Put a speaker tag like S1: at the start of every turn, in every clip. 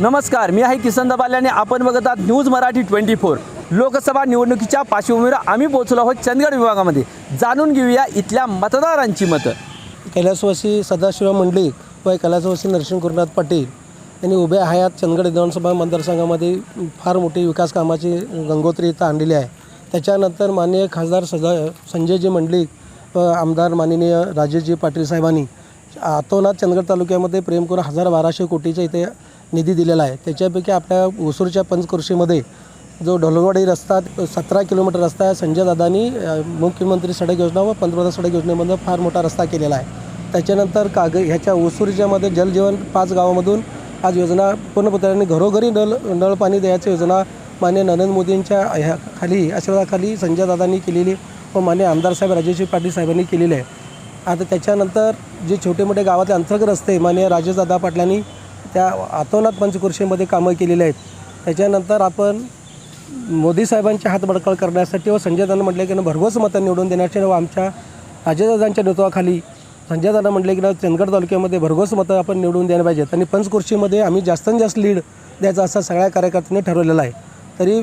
S1: नमस्कार मी आहे किसन दबाले आणि आपण बघत आहात news Marathi twenty four. Lok Sabha निवडणुकीच्या पार्श्वभूमीवर आम्ही पोहोचलो आहोत चंदगड विभागामध्ये. जाणून घेऊया इथल्या मतदारांची मतं.
S2: कैलासवासी सदाशिव मंडळी व कैलासवासी नरसिंह गुरुनाथ पाटील यांनी उभे हयात चंदगड विधानसभा मतदारसंघामध्ये फार मोठी विकास कामाची गंगोत्री इथं आणलेली आहे. त्याच्यानंतर माननीय खासदार सदा संजयजी मंडलिक व आमदार माननीय राजेशजी पाटील साहेबांनी आतोनाथ चंदगड तालुक्यामध्ये प्रेम करून हजार बाराशे कोटीच्या इथे निधी दिलेला आहे. त्याच्यापैकी आपल्या ओसूरच्या पंचकृषीमध्ये जो ढोलवाडी रस्ता सतरा किलोमीटर रस्ता आहे संजय दादानी मुख्यमंत्री सडक योजना व पंतप्रधान सडक योजनेमध्ये फार मोठा रस्ता केलेला आहे. त्याच्यानंतर काग ह्याच्या ओसूरच्यामध्ये जलजीवन पाच गावामधून आज योजना पूर्णपत्राने घरोघरी नळ नळ पाणी द्यायची योजना मान्य नरेंद्र मोदींच्या ह्या खाली आशीर्वादाखाली संजय दादांनी केलेली व मान्य आमदार साहेब राजेश्री पाटील साहेबांनी केलेली आहे. आता त्याच्यानंतर जे छोटे मोठे गावातले अंतर्गत रस्ते माननीय राजेशदादा पाटलांनी त्या आतोनात पंचकृषीमध्ये कामं केलेली आहेत. त्याच्यानंतर आपण मोदी साहेबांची हातबडकळ करण्यासाठी व संजय दादा म्हटले की ना भरघोस मतं निवडून देण्यासाठी व आमच्या अजयदादांच्या नेतृत्वाखाली संजय दादा म्हटले की ना चंदगड तालुक्यामध्ये भरघोस मतं आपण निवडून द्यायला पाहिजेत आणि पंचकृषीमध्ये आम्ही जास्तीत जास्त लीड द्यायचा असा सगळ्या कार्यकर्त्यांनी ठरवलेला आहे. तरी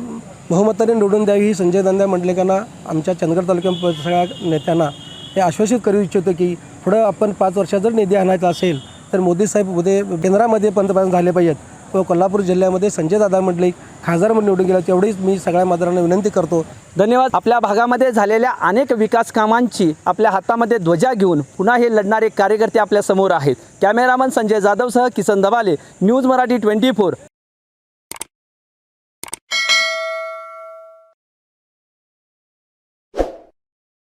S2: बहुमताने निवडून द्यावी ही संजय दादा म्हटलेकांना आमच्या चंदगड तालुक्या सगळ्या नेत्यांना हे आश्वासित करू इच्छितो की पुढं आपण पाच वर्षात जर निधी आणायचा असेल तर मोदी साहेब उद्या केंद्रामध्ये पंतप्रधान झाले पाहिजेत. व कोल्हापूर जिल्ह्यामध्ये संजय दादा मंडलिक खासदार म्हणून निवडून गेला तेवढीच मी सगळ्या मतदारांना विनंती करतो.
S1: धन्यवाद. आपल्या भागामध्ये झालेल्या अनेक विकास कामांची आपल्या हातामध्ये ध्वजा घेऊन पुन्हा हे लढणारे कार्यकर्ते आपल्यासमोर आहेत. Cameraman Sanjay जाधवसह Kisan Dabale news Marathi twenty four.